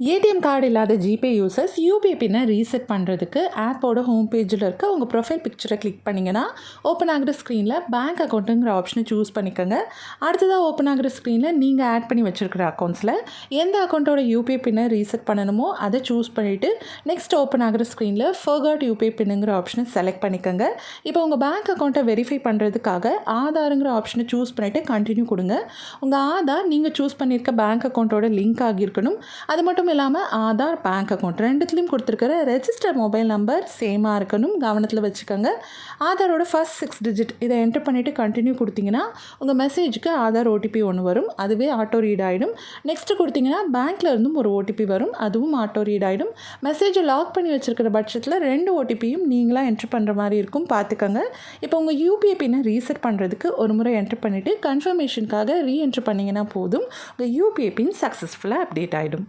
ATM card இல்லாத GPay users UPI பின்னை reset பண்ணுறதுக்கு ஆப்போட ஹோம் பேஜில் இருக்க உங்கள் ப்ரொஃபைல் பிக்சரை கிளிக் பண்ணிங்கன்னா ஓப்பன் ஆகிற ஸ்க்ரீனில் பேங்க் அக்கௌண்ட்டுங்கிற ஆப்ஷனை சூஸ் பண்ணிக்கோங்க. அடுத்ததாக ஓப்பன் ஆகிற ஸ்க்ரீனில் நீங்கள் ஆட் பண்ணி வச்சுருக்கிற அக்கௌண்ட்ஸில் எந்த அக்கௌண்ட்டோட யூபிஐ பின்னை ரீசெட் பண்ணணுமோ அதை சூஸ் பண்ணிவிட்டு நெக்ஸ்ட் ஓப்பன் ஆகிற ஸ்க்ரீனில் ஃபர்கர்ட் யூபிஐ பின்னுங்கிற ஆப்ஷனை செலக்ட் பண்ணிக்கோங்க. இப்போ உங்கள் பேங்க் அக்கௌண்ட்டை வெரிஃபை பண்ணுறதுக்காக ஆதாருங்கிற ஆப்ஷனை சூஸ் பண்ணிவிட்டு கண்டினியூ கொடுங்க. உங்கள் ஆதார் நீங்கள் சூஸ் பண்ணியிருக்க பேங்க் அக்கௌண்ட்டோட லிங்க் ஆகியிருக்கணும். அது மட்டும் மட்டும் இல்லாமல் ஆதார் பேங்க் அக்கௌண்ட் ரெண்டுத்துலேயும் கொடுத்துருக்கிற ரெஜிஸ்டர் மொபைல் நம்பர் சேமாக இருக்கணும். கவனத்தில் வச்சுக்கோங்க. ஆதாரோட ஃபர்ஸ்ட் சிக்ஸ் டிஜிட் இதை என்டர் பண்ணிவிட்டு கண்டினியூ கொடுத்தீங்கன்னா உங்கள் மெசேஜுக்கு ஆதார் ஓடிபி ஒன்று வரும். அதுவே ஆட்டோ ரீட் ஆகிடும் நெக்ஸ்ட்டு கொடுத்தீங்கன்னா பேங்க்கில் இருந்தும் ஒரு ஓடிபி வரும். அதுவும் ஆட்டோ ரீட் ஆகிடும் மெசேஜை லாக் பண்ணி வச்சுருக்கிற பட்சத்தில் ரெண்டு ஓடிபியும் நீங்களாக என்ட்ரு பண்ணுற மாதிரி இருக்கும். பார்த்துக்கோங்க. இப்போ உங்கள் யூபிஐ பின்னை ரீசெட் பண்ணுறதுக்கு ஒரு முறை என்ட்ரு பண்ணிவிட்டு கன்ஃபர்மேஷனுக்காக ரீஎன்ட்ரு பண்ணிங்கன்னா போதும். உங்கள் யூபிஐ பின் சக்ஸஸ்ஃபுல்லாக அப்டேட் ஆகிடும்